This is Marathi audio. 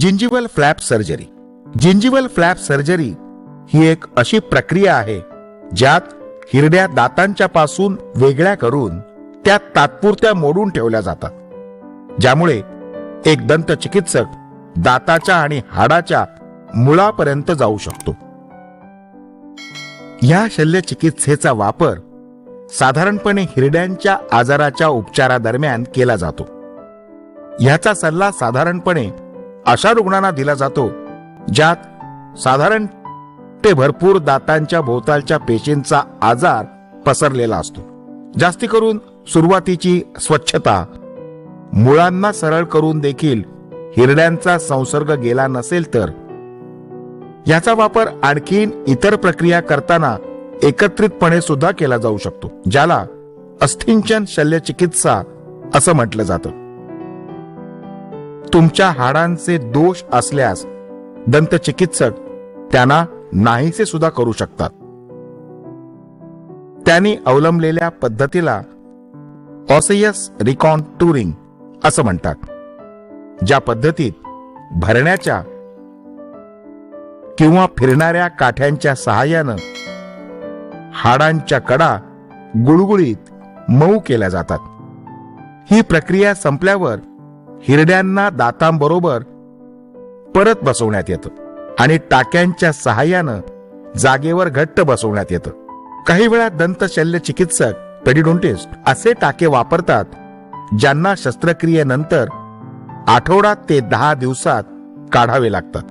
Gingival flap surgery. Gingival flap surgery ही एक अशी प्रक्रिया आहे ज्यात हिरड्या दातांच्या पासून वेगळ्या करून त्या तात्पुरत्या मोडून ठेवल्या जातात. ज्यामुळे एक दंत चिकित्सक दाताच्या आणि हाडाच्या मुळापर्यंत जाऊ शकतो. या शल्यचिकित्सेचा वापर साधारणपणे हिरड्यांच्या आजाराच्या उपचारादरम्यान केला जातो. ह्याचा सल्ला साधारणपणे अशा रुग्णांना दिला जातो ज्यात साधारण ते भरपूर दातांच्या भोवतालच्या पेशींचा आजार पसरलेला असतो. जास्ती करून सुरुवातीची स्वच्छता मुळांना सरळ करून देखील हिरड्यांचा संसर्ग गेला नसेल तर याचा वापर आणखीन इतर प्रक्रिया करताना एकत्रितपणे सुद्धा केला जाऊ शकतो ज्याला अस्थिंचन शल्यचिकित्सा असं म्हटलं जातं. तुमच्या हाडांचे दोष असल्यास दंतचिकित्सक त्यांना नाहीसे सुद्धा करू शकतात. त्यांनी अवलंबलेल्या पद्धतीला ऑसियस रिकॉन्टुरिंग असं म्हणतात. ज्या पद्धतीत भरण्याच्या किंवा फिरणाऱ्या काठ्यांच्या सहाय्यानं हाडांच्या कडा गुळगुळीत मऊ केल्या जातात. ही प्रक्रिया संपल्यावर हिरड्यांना दातांबरोबर परत बसवण्यात येतं आणि टाक्यांच्या सहाय्यानं जागेवर घट्ट बसवण्यात येतं. काही वेळा दंत शल्य चिकित्सक पेडिडोंटिस्ट असे टाके वापरतात ज्यांना शस्त्रक्रियेनंतर आठवडा ते दहा दिवसात काढावे लागतात.